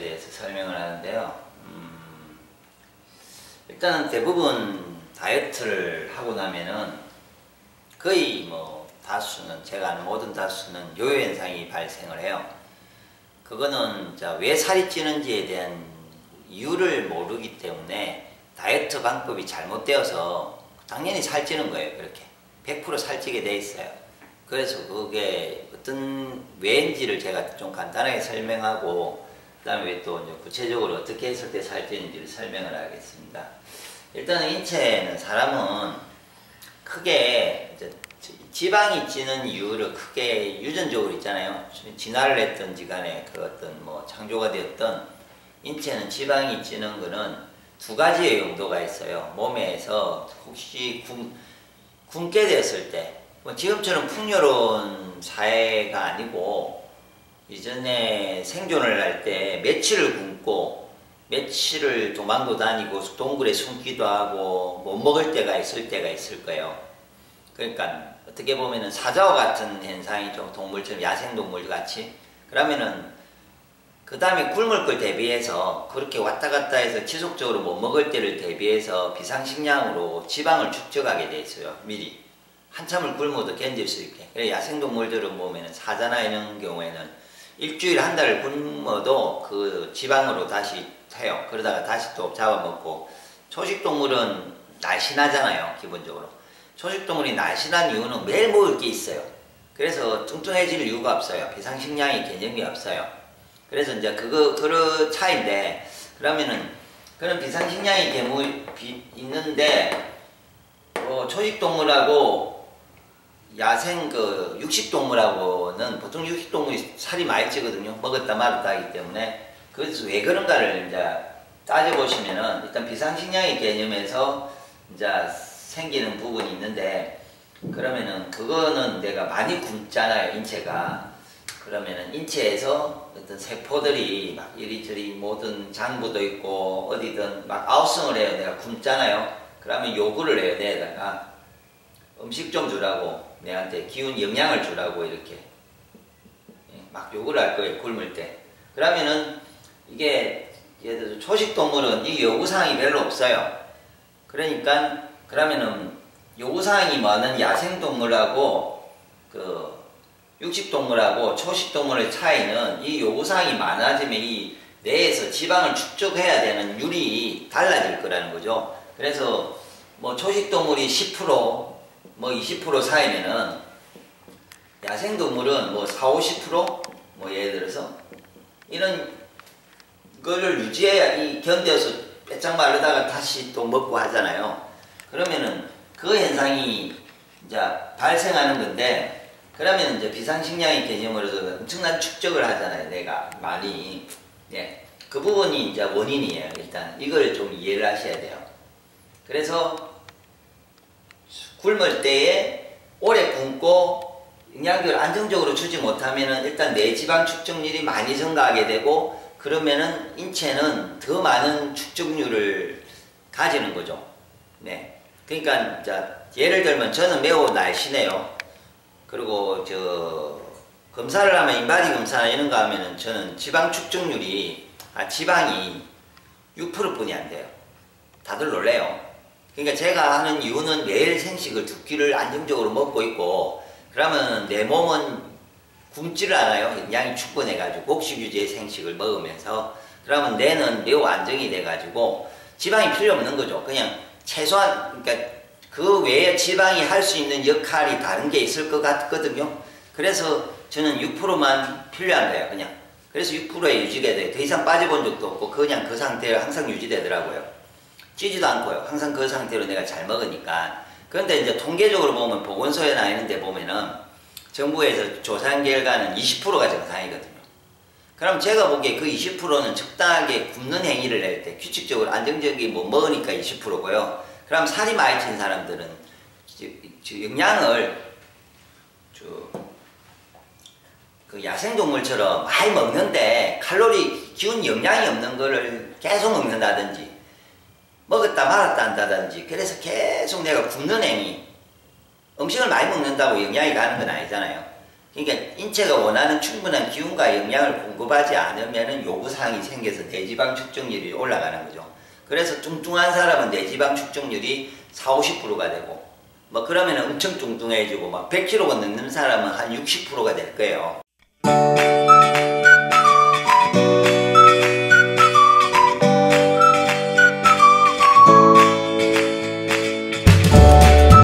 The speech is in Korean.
대해서 설명을 하는데요. 음, 일단 대부분 다이어트를 하고 나면은 거의 뭐 다수는 제가 아는 모든 다수는 요요 현상이 발생을 해요. 그거는 왜 살이 찌는지에 대한 이유를 모르기 때문에 다이어트 방법이 잘못되어서 당연히 살찌는 거예요. 그렇게 100% 살찌게 돼 있어요. 그래서 그게 어떤 왜인지를 제가 좀 간단하게 설명하고 그다음에 또 구체적으로 어떻게 했을 때 살찌는지를 설명을 하겠습니다. 일단은 인체는 사람은 크게 지방이 찌는 이유를 크게 유전적으로 있잖아요. 진화를 했던지 간에 그 어떤 뭐 창조가 되었던 인체는 지방이 찌는 거는 두 가지의 용도가 있어요. 몸에서 혹시 굶, 굶게 됐을 때, 뭐 지금처럼 풍요로운 사회가 아니고 이전에 생존을 할 때 며칠을 굶고 며칠을 도망도 다니고 동굴에 숨기도 하고 못 먹을 때가 있을 때가 있을 거예요. 그러니까 어떻게 보면은 사자와 같은 현상이죠. 동물처럼 야생동물 같이. 그러면은 그 다음에 굶을 걸 대비해서 그렇게 왔다 갔다 해서 지속적으로 못 먹을 때를 대비해서 비상식량으로 지방을 축적하게 돼 있어요. 미리. 한참을 굶어도 견딜 수 있게. 그래 야생동물들은 보면은 사자나 이런 경우에는 일주일 한 달을 굶어도 그 지방으로 다시 해요. 그러다가 다시 또 잡아먹고 초식 동물은 날씬하잖아요. 기본적으로. 초식 동물이 날씬한 이유는 매일 먹을 게 있어요. 그래서 뚱뚱해질 이유가 없어요. 비상식량이 개념이 없어요. 그래서 이제 그거 그런 차인데 그러면은 그런 비상식량이 개무 비, 있는데 어, 초식 동물하고 야생 그 육식동물하고는 보통 육식동물이 살이 많이 찌거든요. 먹었다 말았다 하기 때문에 그래서 왜 그런가를 이제 따져보시면은 일단 비상식량의 개념에서 이제 생기는 부분이 있는데 그러면은 그거는 내가 많이 굶잖아요 인체가 그러면은 인체에서 어떤 세포들이 막 이리저리 모든 장부도 있고 어디든 막 아우성을 해요. 내가 굶잖아요. 그러면 요구를 해요. 내에다가 음식 좀 주라고 내한테 기운 영양을 주라고 이렇게 예, 막 요구를 할 거예요. 굶을 때. 그러면은 이게 예를 들어서 초식 동물은 이 요구사항이 별로 없어요. 그러니까 그러면은 요구사항이 많은 야생동물하고 그 육식동물하고 초식동물의 차이는 이 요구사항이 많아지면 이 뇌에서 지방을 축적해야 되는 율이 달라질 거라는 거죠. 그래서 뭐 초식동물이 10% 뭐 20% 사이면은 야생동물은 뭐 4, 50%뭐 예를 들어서 이런 거를 유지해야 이 견뎌서 빼짝 마르다가 다시 또 먹고 하잖아요. 그러면은 그 현상이 이제 발생하는 건데 그러면 이제 비상식량의 개념으로서 엄청난 축적을 하잖아요. 내가 많이. 예. 그 부분이 이제 원인이에요. 일단 이걸 좀 이해를 하셔야 돼요. 그래서 굶을 때에 오래 굶고 영양제를 안정적으로 주지 못하면은 일단 내지방 축적률이 많이 증가하게 되고 그러면은 인체는 더 많은 축적률을 가지는 거죠. 네. 그러니까 자 예를 들면 저는 매우 날씬해요. 그리고 저 검사를 하면 인바디 검사나 이런 거 하면은 저는 지방 축적률이 아 지방이 6%뿐이 안 돼요. 다들 놀래요. 그러니까 제가 하는 이유는 매일 생식을 두 끼를 안정적으로 먹고 있고 그러면 내 몸은 굶지를 않아요. 양이 축분해가지고 곡식 유지의 생식을 먹으면서 그러면 뇌는 매우 안정이 돼가지고 지방이 필요 없는 거죠. 그냥 최소한 그러니까 그 외에 지방이 할 수 있는 역할이 다른 게 있을 것 같거든요. 그래서 저는 6%만 필요한 거예요, 그냥. 그래서 6%에 유지가 돼요. 더 이상 빠져본 적도 없고, 그냥 그 상태로 항상 유지되더라고요. 찌지도 않고요. 항상 그 상태로 내가 잘 먹으니까. 그런데 이제 통계적으로 보면 보건소에 나 있는데 보면은 정부에서 조사한 결과는 20%가 정상이거든요. 그럼 제가 보기에 그 20%는 적당하게 굶는 행위를 할 때 규칙적으로 안정적이 뭐 먹으니까 20%고요. 그럼 살이 많이 찐 사람들은 영양을 그 야생동물처럼 많이 먹는데 칼로리, 기운 영양이 없는 거를 계속 먹는다든지 먹었다 말았다 한다든지 그래서 계속 내가 굶는 행위 음식을 많이 먹는다고 영양이 가는 건 아니잖아요. 그러니까 인체가 원하는 충분한 기운과 영양을 공급하지 않으면 요구사항이 생겨서 내지방 축적률이 올라가는 거죠. 그래서 뚱뚱한 사람은 내지방 축적률이 4, 50%가 되고 뭐 그러면 엄청 뚱뚱해지고 막 100kg 넘는 사람은 한 60%가 될 거예요.